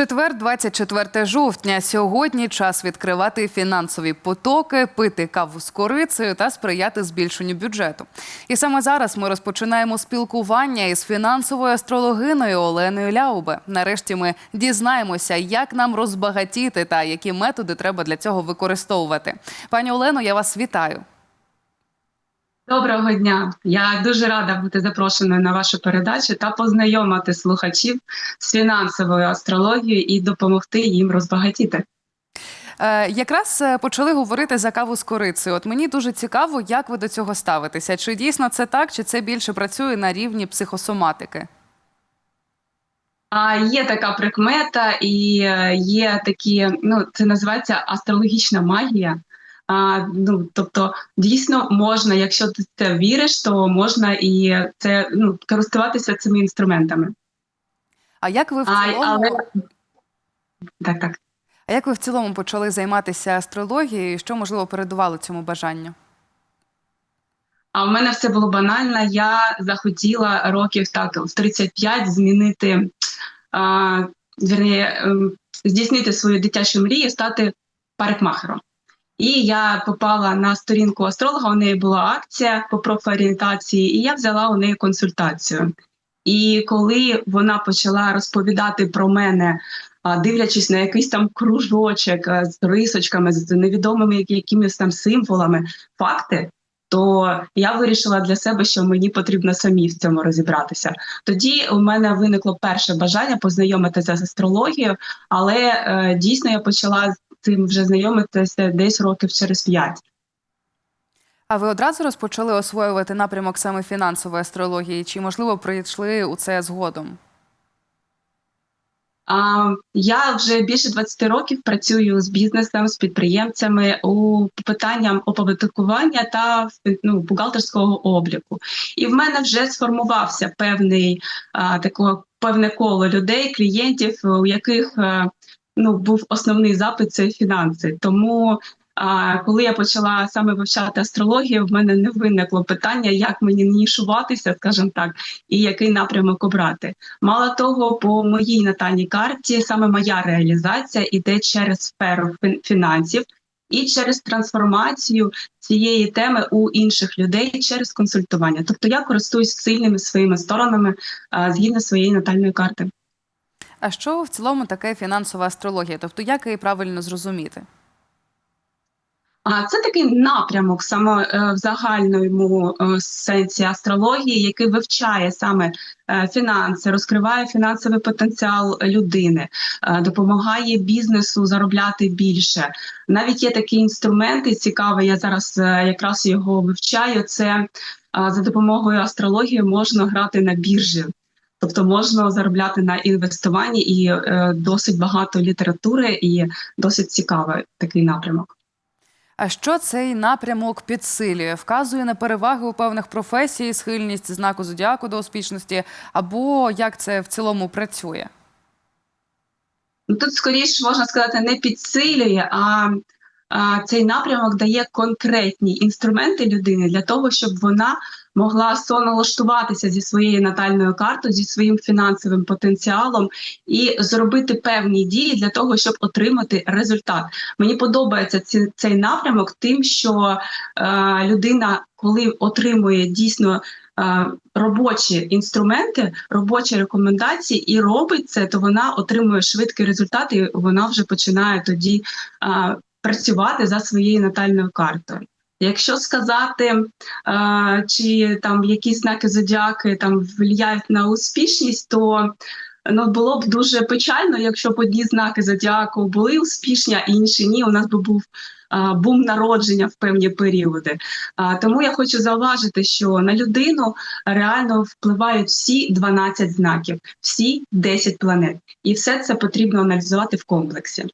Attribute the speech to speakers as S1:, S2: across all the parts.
S1: Четвер, 24 жовтня. Сьогодні час відкривати фінансові потоки, пити каву з корицею та сприяти збільшенню бюджету. І саме зараз ми розпочинаємо спілкування із фінансовою астрологиною Оленою Ляубе. Нарешті ми дізнаємося, як нам розбагатіти та які методи треба для цього використовувати. Пані Олено, я вас вітаю.
S2: Доброго дня! Я дуже рада бути запрошеною на вашу передачу та познайомити слухачів з фінансовою астрологією і допомогти їм розбагатіти.
S1: Е, якраз е, почали говорити за каву з корицею. От мені дуже цікаво, як ви до цього ставитеся. Чи дійсно це так, чи це більше працює на рівні психосоматики?
S2: А є така прикмета, і е, є такі, ну це називається астрологічна магія. А, ну, тобто, дійсно можна, якщо ти це віриш, то можна і це ну користуватися цими інструментами.
S1: А як ви в
S2: А,
S1: цілому,
S2: але так, так.
S1: а як ви в цілому почали займатися астрологією? і Що можливо передувало цьому бажанню?
S2: А в мене все було банально. Я захотіла років так в 35 змінити, а, вірніше, ем, здійснити свою дитячу мрію, стати парикмахером. І я попала на сторінку астролога. У неї була акція по профорієнтації, і я взяла у неї консультацію. І коли вона почала розповідати про мене, дивлячись на якийсь там кружочок з рисочками, з невідомими якимись там символами, факти, то я вирішила для себе, що мені потрібно самі в цьому розібратися. Тоді у мене виникло перше бажання познайомитися з астрологією, але е, дійсно я почала цим вже знайомитися десь років через п'ять.
S1: А ви одразу розпочали освоювати напрямок саме фінансової астрології, чи можливо прийшли у це згодом?
S2: А, я вже більше 20 років працюю з бізнесом, з підприємцями у питанням оподаткування та ну, бухгалтерського обліку. І в мене вже сформувався певний а, такого певне коло людей, клієнтів, у яких а, ну був основний запит це фінанси. Тому а коли я почала саме вивчати астрологію, в мене не виникло питання, як мені нішуватися, скажімо так, і який напрямок обрати. Мало того, по моїй натальній карті саме моя реалізація іде через сферу фінансів і через трансформацію цієї теми у інших людей через консультування. Тобто я користуюсь сильними своїми сторонами а, згідно своєї натальної карти.
S1: А що в цілому таке фінансова астрологія? Тобто, як її правильно зрозуміти?
S2: А це такий напрямок саме е, в загальному е, сенсі астрології, який вивчає саме е, фінанси, розкриває фінансовий потенціал людини, допомагає бізнесу заробляти більше. Навіть є такі інструменти цікаві. Я зараз якраз його вивчаю. Це за допомогою астрології можна грати на біржі. Тобто можна заробляти на інвестуванні і е, досить багато літератури, і досить цікавий такий напрямок.
S1: А що цей напрямок підсилює? Вказує на переваги у певних професій, схильність знаку зодіаку до успішності, або як це в цілому працює?
S2: Ну, Тут скоріше можна сказати, не підсилює, а цей напрямок дає конкретні інструменти людини для того, щоб вона могла соналаштуватися зі своєю натальною картою, зі своїм фінансовим потенціалом і зробити певні дії для того, щоб отримати результат. Мені подобається ці, цей напрямок, тим, що е, людина, коли отримує дійсно. Е, робочі інструменти, робочі рекомендації і робить це, то вона отримує швидкий результат, і вона вже починає тоді е, працювати за своєю натальною картою. Якщо сказати, е, чи там якісь знаки зодіаки там впливають на успішність, то ну було б дуже печально, якщо б одні знаки зодіаку були успішні, а інші ні. У нас би був е, бум народження в певні періоди. Тому я хочу зауважити, що на людину реально впливають всі 12 знаків, всі 10 планет, і все це потрібно аналізувати в комплексі.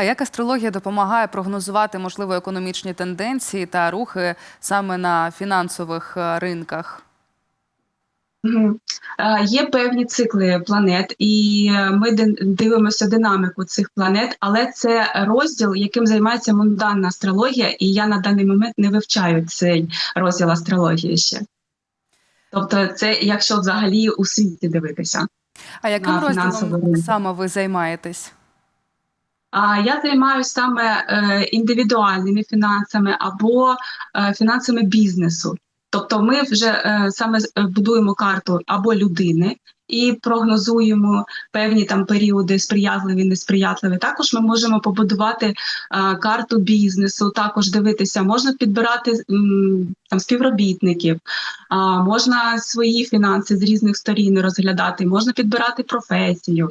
S1: А як астрологія допомагає прогнозувати можливо економічні тенденції та рухи саме на фінансових е, ринках?
S2: Є певні цикли планет, і е, ми дивимося динаміку цих планет, але це розділ, яким займається мунданна астрологія, і я на даний момент не вивчаю цей розділ астрології ще. Тобто, це якщо взагалі у світі дивитися.
S1: А яким
S2: на
S1: розділом саме ви займаєтесь?
S2: А я займаюся саме е, індивідуальними фінансами або е, фінансами бізнесу. Тобто, ми вже е, саме будуємо карту або людини і прогнозуємо певні там періоди сприятливі, несприятливі. Також ми можемо побудувати карту бізнесу, також дивитися, можна підбирати там співробітників, а, можна свої фінанси з різних сторін розглядати, можна підбирати професію.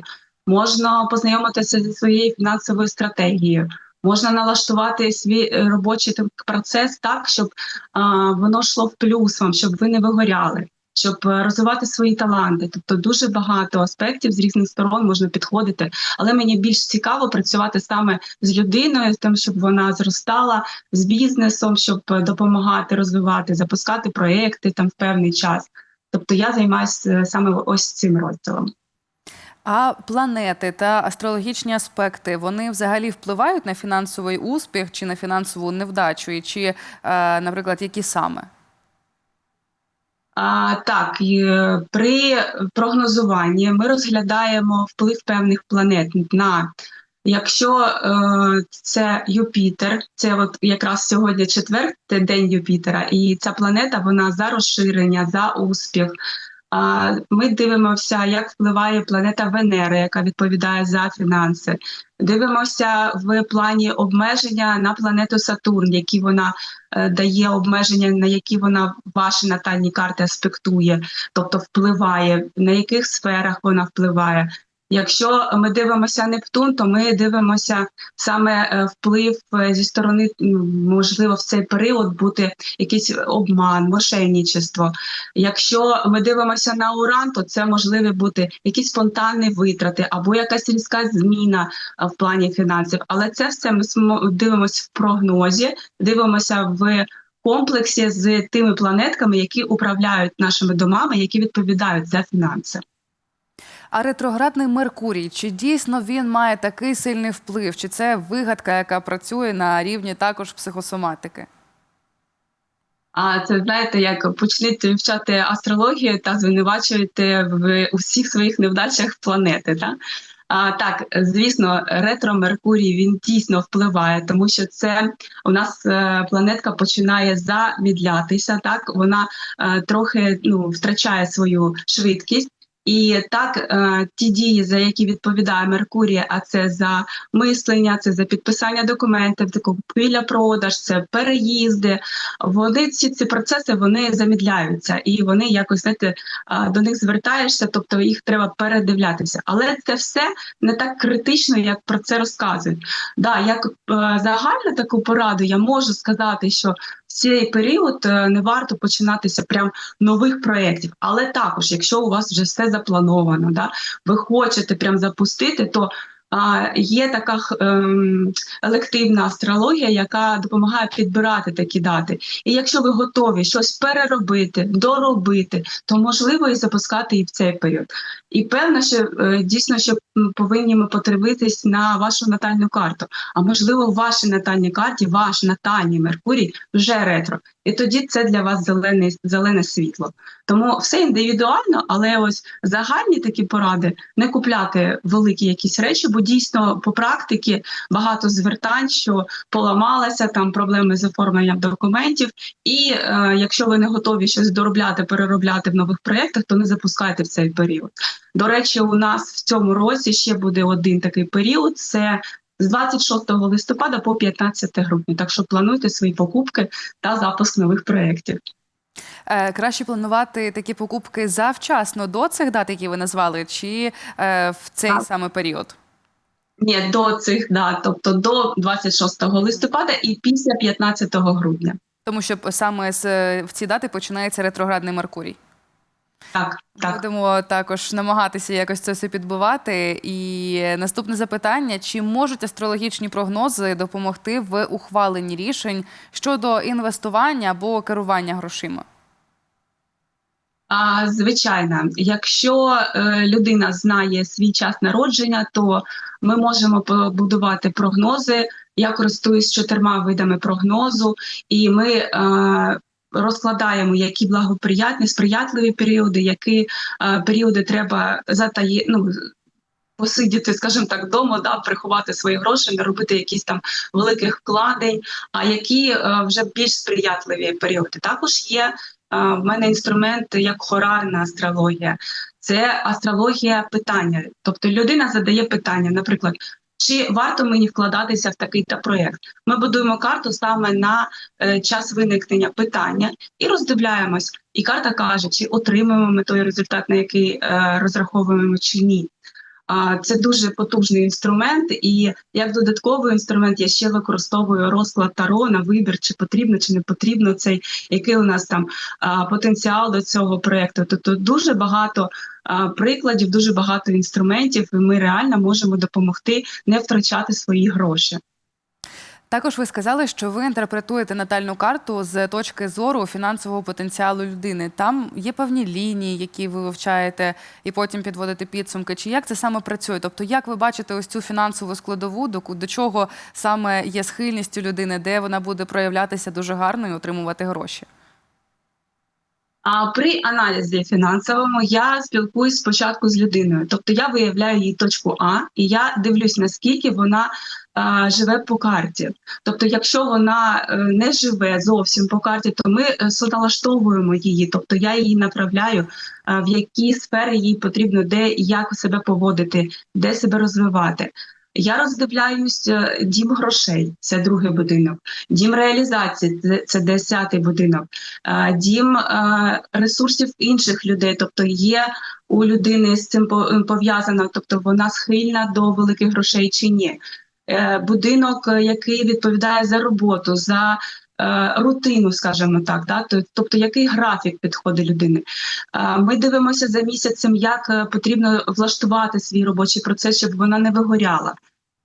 S2: Можна познайомитися зі своєю фінансовою стратегією, можна налаштувати свій е, робочий процес так, щоб а, воно йшло в плюс вам, щоб ви не вигоряли, щоб е, розвивати свої таланти. Тобто дуже багато аспектів з різних сторон можна підходити. Але мені більш цікаво працювати саме з людиною, з тим, щоб вона зростала з бізнесом, щоб е, допомагати розвивати, запускати проекти там в певний час. Тобто я займаюся саме ось цим розділом.
S1: А планети та астрологічні аспекти вони взагалі впливають на фінансовий успіх чи на фінансову невдачу, і чи, е, наприклад, які саме?
S2: А, так, е, при прогнозуванні ми розглядаємо вплив певних планет на якщо е, це Юпітер, це от якраз сьогодні четвертий день Юпітера, і ця планета вона за розширення, за успіх. Ми дивимося, як впливає планета Венера, яка відповідає за фінанси. Дивимося в плані обмеження на планету Сатурн, які вона е, дає обмеження, на які вона ваші натальні карти аспектує, тобто впливає, на яких сферах вона впливає. Якщо ми дивимося Нептун, то ми дивимося саме е, вплив е, зі сторони, можливо, в цей період бути якийсь обман, мошенничество. Якщо ми дивимося на Уран, то це можливі бути якісь спонтанні витрати або якась різка зміна в плані фінансів. Але це все ми дивимося в прогнозі, дивимося в комплексі з тими планетками, які управляють нашими домами, які відповідають за фінанси.
S1: А ретроградний Меркурій, чи дійсно він має такий сильний вплив? Чи це вигадка, яка працює на рівні також психосоматики?
S2: А це знаєте, як почнете вивчати астрологію та звинувачуєте в усіх своїх невдачах планети. Так? А, так, звісно, ретро Меркурій він дійсно впливає, тому що це у нас е, планетка починає замідлятися. Так, вона е, трохи ну, втрачає свою швидкість. І так, е, ті дії, за які відповідає Меркурій, а це за мислення, це за підписання документів, це купівля продаж, це переїзди. Вони ці ці процеси вони замідляються, і вони якось знаєте, до них звертаєшся, тобто їх треба передивлятися. Але це все не так критично, як про це розказують. Да, як е, загальну таку пораду я можу сказати, що в цей період е, не варто починатися прям нових проєктів. Але також, якщо у вас вже все заплановано, да, ви хочете прям запустити, то а, є така ем, елективна астрологія, яка допомагає підбирати такі дати. І якщо ви готові щось переробити, доробити, то можливо і запускати і в цей період. І певно, що е, дійсно, що м, повинні ми подивитись на вашу натальну карту. А можливо, в вашій натальній карті ваш натальний Меркурій вже ретро. І тоді це для вас зелене, зелене світло. Тому все індивідуально, але ось загальні такі поради не купляти великі якісь речі, бо дійсно по практиці багато звертань, що поламалася там проблеми з оформленням документів. І е, якщо ви не готові щось доробляти, переробляти в нових проєктах, то не запускайте в цей період. До речі, у нас в цьому році ще буде один такий період. Це з 26 листопада по 15 грудня. Так що плануйте свої покупки та запуск нових проєктів.
S1: Е, краще планувати такі покупки завчасно до цих дат, які ви назвали, чи е, в цей
S2: Так.
S1: саме період?
S2: Ні, до цих дат, тобто до 26 листопада і після 15 грудня.
S1: Тому що саме з в ці дати починається ретроградний Меркурій.
S2: Так, так.
S1: Будемо також намагатися якось це все підбивати. І наступне запитання: чи можуть астрологічні прогнози допомогти в ухваленні рішень щодо інвестування або керування грошима?
S2: А, звичайно, якщо е, людина знає свій час народження, то ми можемо побудувати прогнози. Я користуюсь чотирма видами прогнозу, і ми е, розкладаємо, які благоприятні, сприятливі періоди, які е, періоди треба затаї, ну, посидіти, скажімо так, вдома, да, приховати свої гроші, не робити якісь там великих вкладень, а які е, вже більш сприятливі періоди. Також є е, в мене інструмент як хорарна астрологія. Це астрологія питання. Тобто людина задає питання, наприклад, чи варто мені вкладатися в такий та проєкт? Ми будуємо карту саме на е, час виникнення питання і роздивляємось. І карта каже, чи отримаємо ми той результат, на який е, розраховуємо, чи ні. Це дуже потужний інструмент, і як додатковий інструмент я ще використовую розклад таро на вибір, чи потрібно, чи не потрібно цей, який у нас там потенціал до цього проекту. Тобто дуже багато прикладів, дуже багато інструментів, і ми реально можемо допомогти не втрачати свої гроші.
S1: Також ви сказали, що ви інтерпретуєте натальну карту з точки зору фінансового потенціалу людини. Там є певні лінії, які ви вивчаєте, і потім підводите підсумки. Чи як це саме працює? Тобто, як ви бачите ось цю фінансову складову, до, до чого саме є схильність у людини, де вона буде проявлятися дуже гарно і отримувати гроші?
S2: А при аналізі фінансовому я спілкуюсь спочатку з людиною, тобто я виявляю її точку А, і я дивлюсь, наскільки вона а, живе по карті. Тобто, якщо вона е, не живе зовсім по карті, то ми е, соналаштовуємо її, тобто я її направляю, а, в які сфери їй потрібно, де і як себе поводити, де себе розвивати. Я роздивляюсь е, дім грошей, це другий будинок, дім реалізації, це, десятий будинок, е, дім е, ресурсів інших людей, тобто є у людини з цим по- пов'язано, тобто вона схильна до великих грошей чи ні. Будинок, який відповідає за роботу, за рутину, скажімо так, да? тобто який графік підходить людини. Е, Ми дивимося за місяцем, як е, потрібно влаштувати свій робочий процес, щоб вона не вигоряла.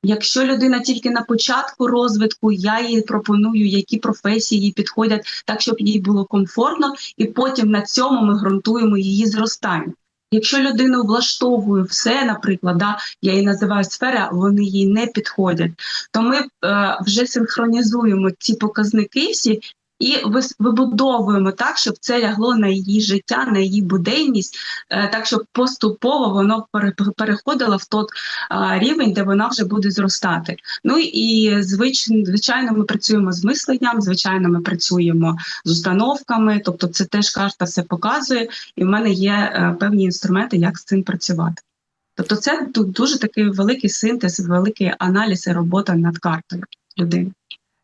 S2: Якщо людина тільки на початку розвитку, я їй пропоную, які професії їй підходять, так щоб їй було комфортно, і потім на цьому ми ґрунтуємо її зростання. Якщо людину влаштовує все, наприклад, да, я її називаю сфера, вони їй не підходять, то ми е, вже синхронізуємо ці показники всі і вибудовуємо так, щоб це лягло на її життя, на її буденність, е, так щоб поступово воно пере- переходило в той рівень, де вона вже буде зростати. Ну і звичайно, ми працюємо з мисленням, звичайно, ми працюємо з установками, тобто це теж карта все показує, і в мене є е, певні інструменти, як з цим працювати. Тобто, це дуже такий великий синтез, великий аналіз і робота над картою людини.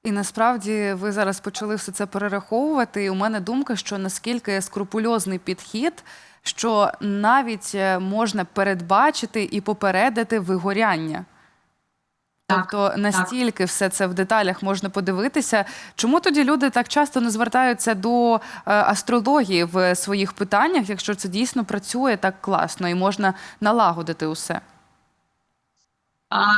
S1: І насправді ви зараз почали все це перераховувати. І у мене думка, що наскільки скрупульозний підхід, що навіть е, можна передбачити і попередити вигоряння. Тобто настільки все це в деталях можна подивитися. Чому тоді люди так часто не звертаються до е, астрології в своїх питаннях, якщо це дійсно працює так класно і можна налагодити усе?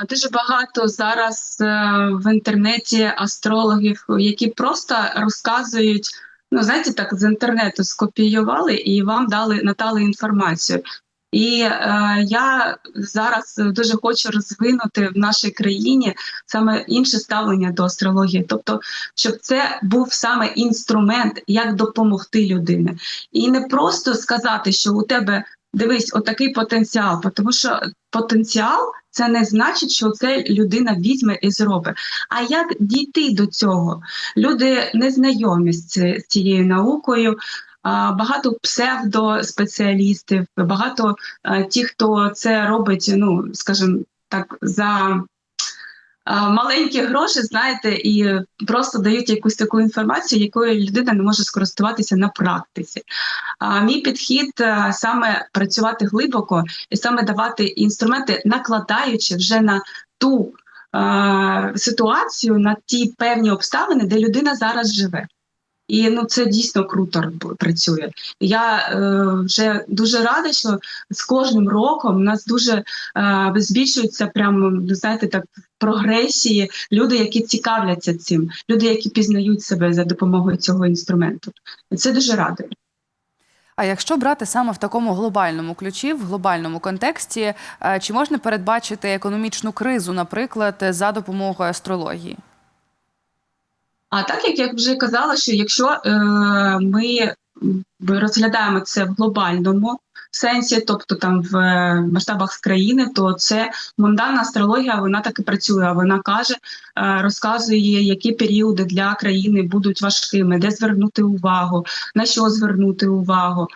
S2: Дуже багато зараз е, в інтернеті астрологів, які просто розказують. Ну, знаєте, так з інтернету скопіювали і вам дали надали інформацію. І е, я зараз дуже хочу розвинути в нашій країні саме інше ставлення до астрології, тобто, щоб це був саме інструмент, як допомогти людині, і не просто сказати, що у тебе дивись, отакий потенціал, тому що потенціал це не значить, що це людина візьме і зробить. А як дійти до цього? Люди не знайомі з цією наукою. Багато псевдоспеціалістів, багато тих, ті, хто це робить, ну скажімо так, за маленькі гроші, знаєте, і просто дають якусь таку інформацію, якою людина не може скористуватися на практиці. А мій підхід саме працювати глибоко і саме давати інструменти, накладаючи вже на ту е, ситуацію, на ті певні обставини, де людина зараз живе. І ну це дійсно круто працює. Я е, вже дуже рада, що з кожним роком у нас дуже е, збільшується прямо, знаєте, так прогресії люди, які цікавляться цим, люди, які пізнають себе за допомогою цього інструменту. Це дуже радує.
S1: А якщо брати саме в такому глобальному ключі, в глобальному контексті, е, чи можна передбачити економічну кризу, наприклад, за допомогою астрології?
S2: А так як я вже казала, що якщо е, ми розглядаємо це в глобальному сенсі, тобто там в е, масштабах країни, то це мунданна астрологія, вона так і працює. Вона каже, е, розказує, які періоди для країни будуть важкими, де звернути увагу, на що звернути увагу.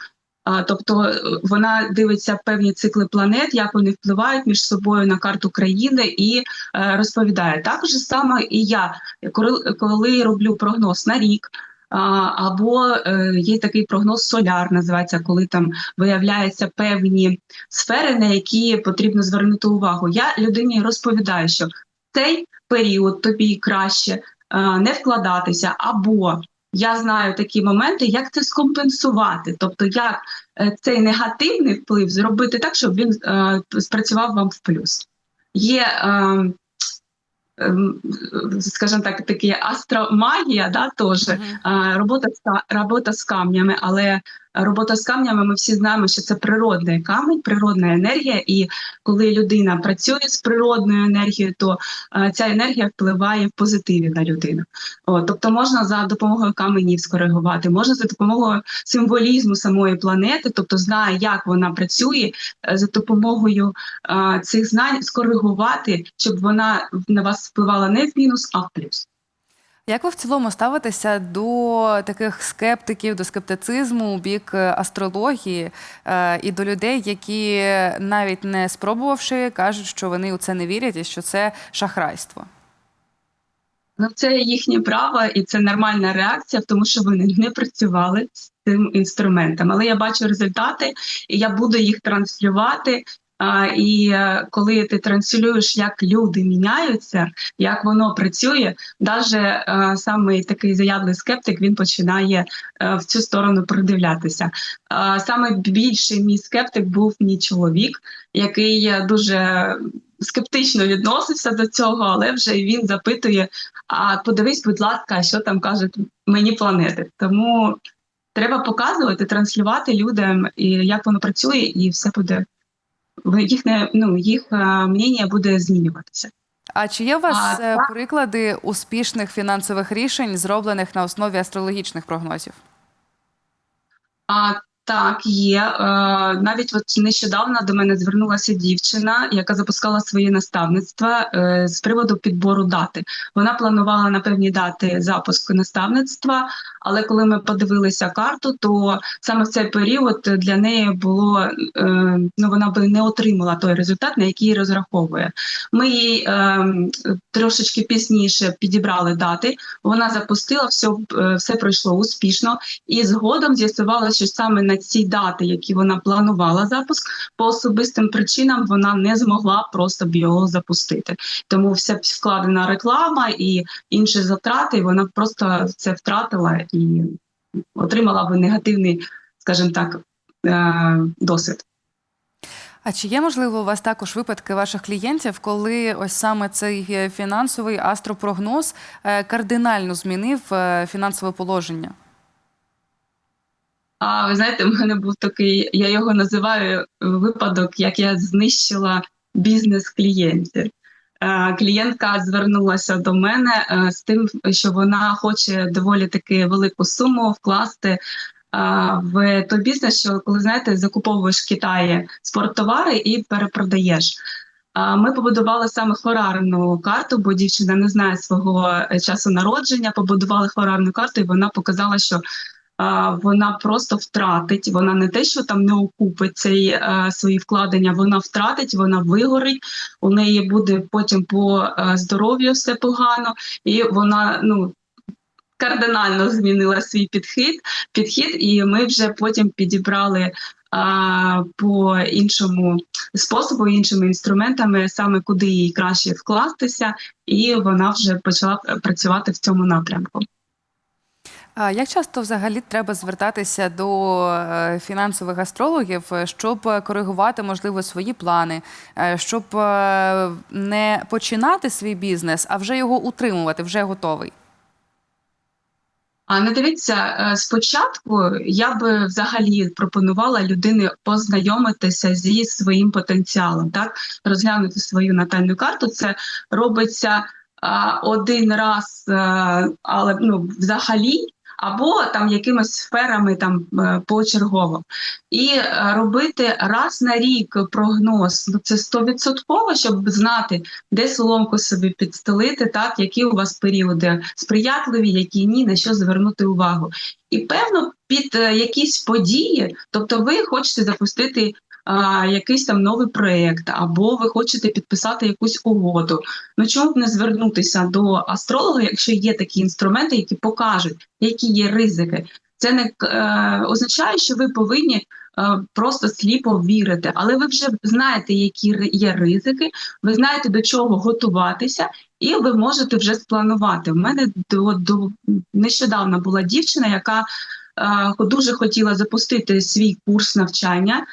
S2: Тобто е, вона дивиться певні цикли планет, як вони впливають між собою на карту країни і е, розповідає. Також саме і я, коли, роблю прогноз на рік. Або е, є такий прогноз соляр, називається, коли там виявляються певні сфери, на які потрібно звернути увагу. Я людині розповідаю, що в цей період тобі краще не вкладатися, або я знаю такі моменти, як це скомпенсувати, тобто як е, цей негативний вплив зробити так, щоб він е, спрацював вам в плюс. Є, е, ем, скажімо так, такі астромагія, да, теж е, робота, з робота з камнями, але робота з камнями, ми всі знаємо, що це природний камінь, природна енергія. І коли людина працює з природною енергією, то е, ця енергія впливає в позитиві на людину. О, тобто можна за допомогою каменів скоригувати, можна за допомогою символізму самої планети, тобто знає, як вона працює, е, за допомогою е, цих знань скоригувати, щоб вона на вас впливала не в мінус, а в плюс.
S1: Як ви в цілому ставитеся до таких скептиків, до скептицизму у бік е, астрології е, і до людей, які навіть не спробувавши, кажуть, що вони у це не вірять і що це шахрайство?
S2: Ну, це їхнє право, і це нормальна реакція, тому що вони не працювали з цим інструментом. Але я бачу результати, і я буду їх транслювати. А, і е, коли ти транслюєш, як люди міняються, як воно працює, навіть саме такий заядлий скептик він починає е, в цю сторону придивлятися. Саме більший мій скептик був мій чоловік, який е, дуже скептично відносився до цього, але вже він запитує: а подивись, будь ласка, що там кажуть мені планети. Тому треба показувати, транслювати людям, і як воно працює, і все буде в- не ну, їх е, мнення буде змінюватися.
S1: А чи є у вас
S2: А,
S1: приклади
S2: так.
S1: приклади успішних фінансових рішень, зроблених на основі астрологічних прогнозів?
S2: А так, є. Е, навіть от нещодавно до мене звернулася дівчина, яка запускала своє наставництво е, з приводу підбору дати. Вона планувала на певні дати запуску наставництва, але коли ми подивилися карту, то саме в цей період для неї було е, ну вона би не отримала той результат, на який розраховує. Ми їй трошечки пізніше підібрали дати. Вона запустила все, все пройшло успішно. І згодом з'ясувалося, що саме на ці дати, які вона планувала запуск, по особистим причинам вона не змогла просто б його запустити. Тому вся вкладена реклама і інші затрати, вона просто це втратила і отримала би негативний, скажімо так, е, досвід.
S1: А чи є можливо у вас також випадки ваших клієнтів, коли ось саме цей е, фінансовий астропрогноз е, кардинально змінив е, фінансове положення?
S2: А ви знаєте, в мене був такий, я його називаю е, випадок, як я знищила бізнес клієнтів. Е, Клієнтка звернулася до мене е, з тим, що вона хоче доволі таки велику суму вкласти в той бізнес, що коли знаєте, закуповуєш в Китаї спорттовари і перепродаєш. Ми побудували саме хорарну карту, бо дівчина не знає свого часу народження. Побудували хорарну карту, і вона показала, що вона просто втратить. Вона не те, що там не окупить цей е, свої вкладення, вона втратить, вона вигорить. У неї буде потім по е, здоров'ю все погано, і вона ну. Кардинально змінила свій підхід, підхід, і ми вже потім підібрали а, по іншому способу, іншими інструментами, саме куди їй краще вкластися, і вона вже почала е, працювати в цьому напрямку.
S1: А як часто взагалі треба звертатися до е, фінансових астрологів, е, щоб коригувати можливо свої плани, е, щоб не починати свій бізнес, а вже його утримувати, вже готовий?
S2: А не дивіться, е, спочатку я би взагалі пропонувала людині познайомитися зі своїм потенціалом, так розглянути свою натальну карту. Це робиться а, один раз, е, але ну, взагалі, або там якимись сферами там е, почергово. І е, робити раз на рік прогноз. Ну це стовідсотково, щоб знати, де соломку собі підстелити, так які у вас періоди сприятливі, які ні, на що звернути увагу. І певно, під е, якісь події, тобто ви хочете запустити а, якийсь там новий проєкт, або ви хочете підписати якусь угоду. Ну чому б не звернутися до астролога, якщо є такі інструменти, які покажуть, які є ризики. Це не е, означає, що ви повинні е, просто сліпо вірити, але ви вже знаєте, які є ризики, ви знаєте до чого готуватися, і ви можете вже спланувати. У мене до, до нещодавно була дівчина, яка е, дуже хотіла запустити свій курс навчання.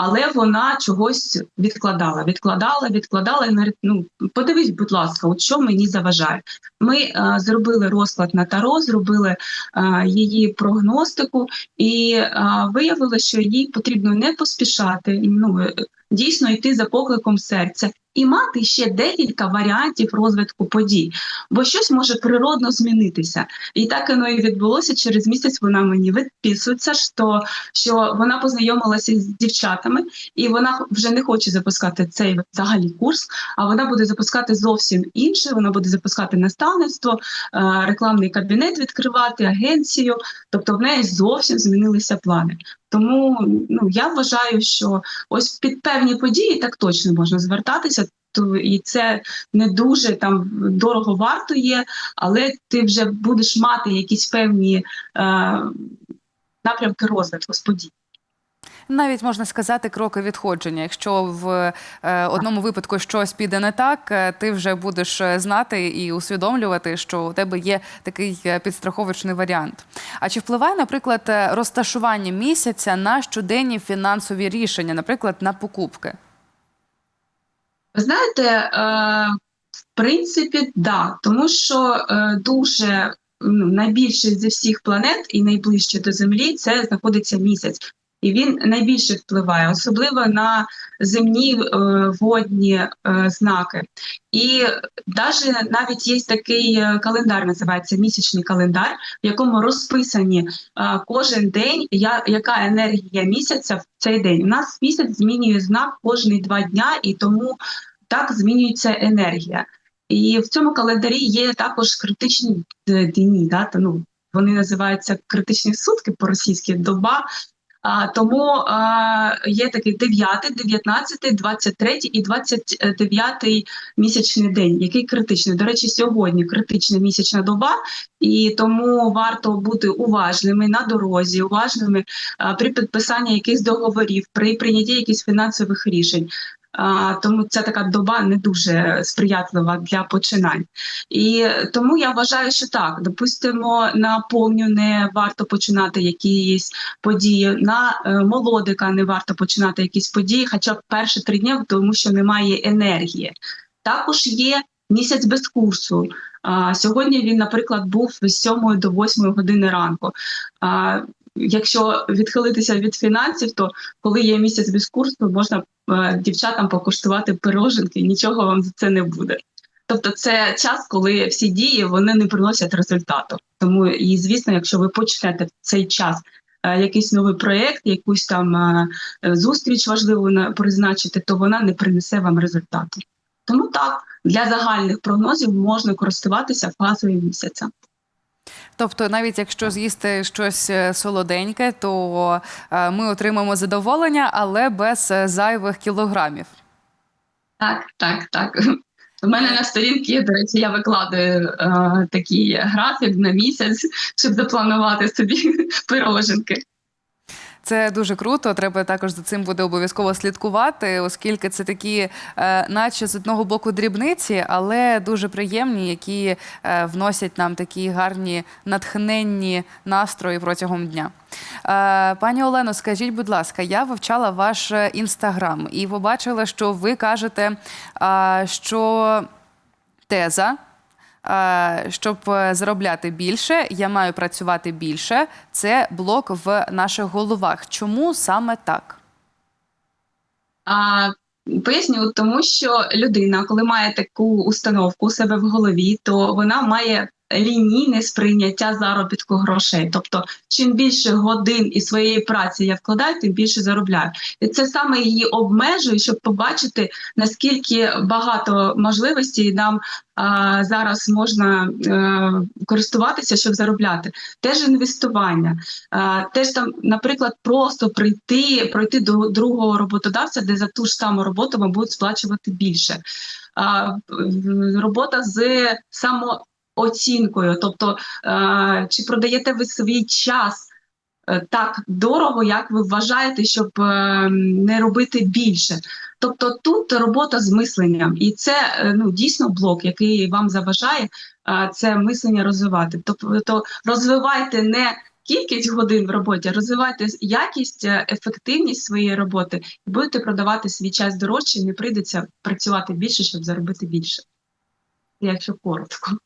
S2: Але вона чогось відкладала, відкладала, відкладала і говорить, ну подивись, будь ласка, от що мені заважає. Ми е, зробили розклад на таро, зробили е, її прогностику, і е, виявили, що їй потрібно не поспішати, ну е, дійсно йти за покликом серця і мати ще декілька варіантів розвитку подій, бо щось може природно змінитися. І так воно і відбулося. Через місяць вона мені відписується, що, що вона познайомилася з дівчатами, і вона вже не хоче запускати цей взагалі курс, а вона буде запускати зовсім інше. Вона буде запускати наставництво, е, рекламний кабінет відкривати, агенцію. Тобто в неї зовсім змінилися плани. Тому ну я вважаю, що ось під певні події так точно можна звертатися. То і це не дуже там дорого варто є, але ти вже будеш мати якісь певні е, напрямки розвитку з подій.
S1: Навіть можна сказати кроки відходження. Якщо в е, одному випадку щось піде не так, е, ти вже будеш е, знати і усвідомлювати, що у тебе є такий підстраховочний варіант. А чи впливає, наприклад, розташування місяця на щоденні фінансові рішення, наприклад, на покупки?
S2: Знаєте, в принципі, да, тому що дуже найбільше зі всіх планет і найближче до Землі це знаходиться місяць. І він найбільше впливає, особливо на земні е, водні е, знаки. І даже навіть є такий е, календар, називається місячний календар, в якому розписані кожен день, яка енергія місяця в цей день. У нас місяць змінює знак кожні два дня, і тому так змінюється енергія. І в цьому календарі є також критичні дні, да, ну, вони називаються критичні сутки по-російськи доба. А, тому а, є такий 9, 19, 23 і 29 місячний день, який критичний. До речі, сьогодні критична місячна доба, і тому варто бути уважними на дорозі, уважними а, при підписанні якихось договорів, при прийнятті якихось фінансових рішень. Тому ця така доба не дуже сприятлива для починань. І тому я вважаю, що так, допустимо, на повню не варто починати якісь події, на е, молодика не варто починати якісь події, хоча б перші три дні, тому що немає енергії. Також є місяць без курсу. Сьогодні він, наприклад, був з 7 до 8 години ранку. Якщо відхилитися від фінансів, то коли є місяць без курсу, можна е, дівчатам покуштувати пироженки, нічого вам за це не буде. Тобто, це час, коли всі дії вони не приносять результату. Тому і звісно, якщо ви почнете в цей час е, якийсь новий проєкт, якусь там е, зустріч важливу на- призначити, то вона не принесе вам результату. Тому так для загальних прогнозів можна користуватися фазою місяця.
S1: Тобто, навіть якщо з'їсти щось е, солоденьке, то е, ми отримаємо задоволення, але без е, зайвих кілограмів.
S2: Так, так, так. У мене на сторінці до речі, я викладаю е, такий графік на місяць, щоб запланувати собі пироженки.
S1: Це дуже круто. Треба також за цим буде обов'язково слідкувати, оскільки це такі, е, наче з одного боку дрібниці, але дуже приємні, які е, вносять нам такі гарні натхненні настрої протягом дня. Е, Пані Олено, скажіть, будь ласка, я вивчала ваш інстаграм і побачила, що ви кажете, що теза. Е, Щоб е, заробляти більше, я маю працювати більше. Це блок в наших головах. Чому саме так?
S2: А Поясню, тому що людина, коли має таку установку у себе в голові, то вона має лінійне сприйняття заробітку грошей. Тобто, чим більше годин і своєї праці я вкладаю, тим більше заробляю. І це саме її обмежує, щоб побачити наскільки багато можливостей нам а, зараз можна е, користуватися, щоб заробляти. Теж інвестування, а, теж там, наприклад, просто прийти, пройти до другого роботодавця, де за ту ж саму роботу вам будуть сплачувати більше. А, робота з самооцінкою, тобто е, чи продаєте ви свій час е, так дорого, як ви вважаєте, щоб е, не робити більше. Тобто тут робота з мисленням, і це е, ну дійсно блок, який вам заважає е, це мислення розвивати. Тобто розвивайте не кількість годин в роботі, розвивайте якість, ефективність своєї роботи, і будете продавати свій час дорожче, не прийдеться працювати більше, щоб заробити більше. Якщо коротко.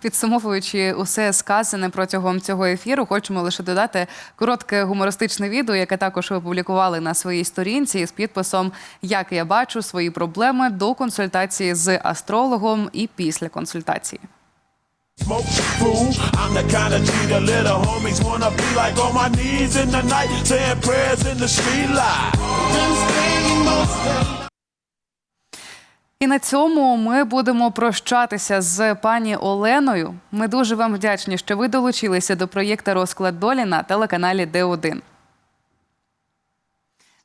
S1: Підсумовуючи усе сказане протягом цього ефіру, хочемо лише додати коротке гумористичне відео, яке також опублікували на своїй сторінці з підписом Як я бачу свої проблеми до консультації з астрологом і після консультації.
S3: Smoke fool. I'm the kind of G the little homies wanna be like on my knees in the night, saying prayers in the street light.
S1: І на цьому ми будемо прощатися з пані Оленою. Ми дуже вам вдячні, що ви долучилися до проєкту Розклад долі на телеканалі Д1.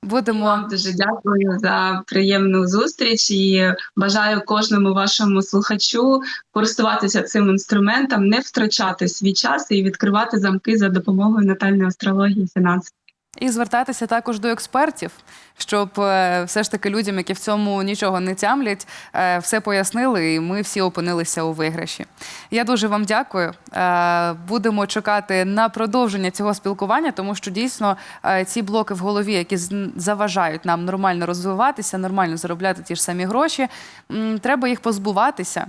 S1: Будемо
S2: Вам дуже дякую за приємну зустріч і бажаю кожному вашому слухачу користуватися цим інструментом, не втрачати свій час і відкривати замки за допомогою натальної астрології фінансів.
S1: І звертатися також до експертів, щоб е, все ж таки людям, які в цьому нічого не тямлять, е, все пояснили, і ми всі опинилися у виграші. Я дуже вам дякую. Е, Будемо чекати на продовження цього спілкування, тому що дійсно ці блоки в голові, які заважають нам нормально розвиватися, нормально заробляти ті ж самі гроші, треба їх позбуватися.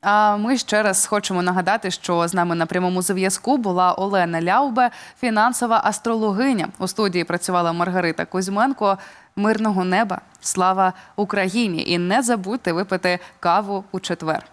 S1: А ми ще раз хочемо нагадати, що з нами на прямому зв'язку була Олена Ляубе, фінансова астрологиня. У студії працювала Маргарита Кузьменко. Мирного неба, слава Україні! І не забудьте випити каву у четвер.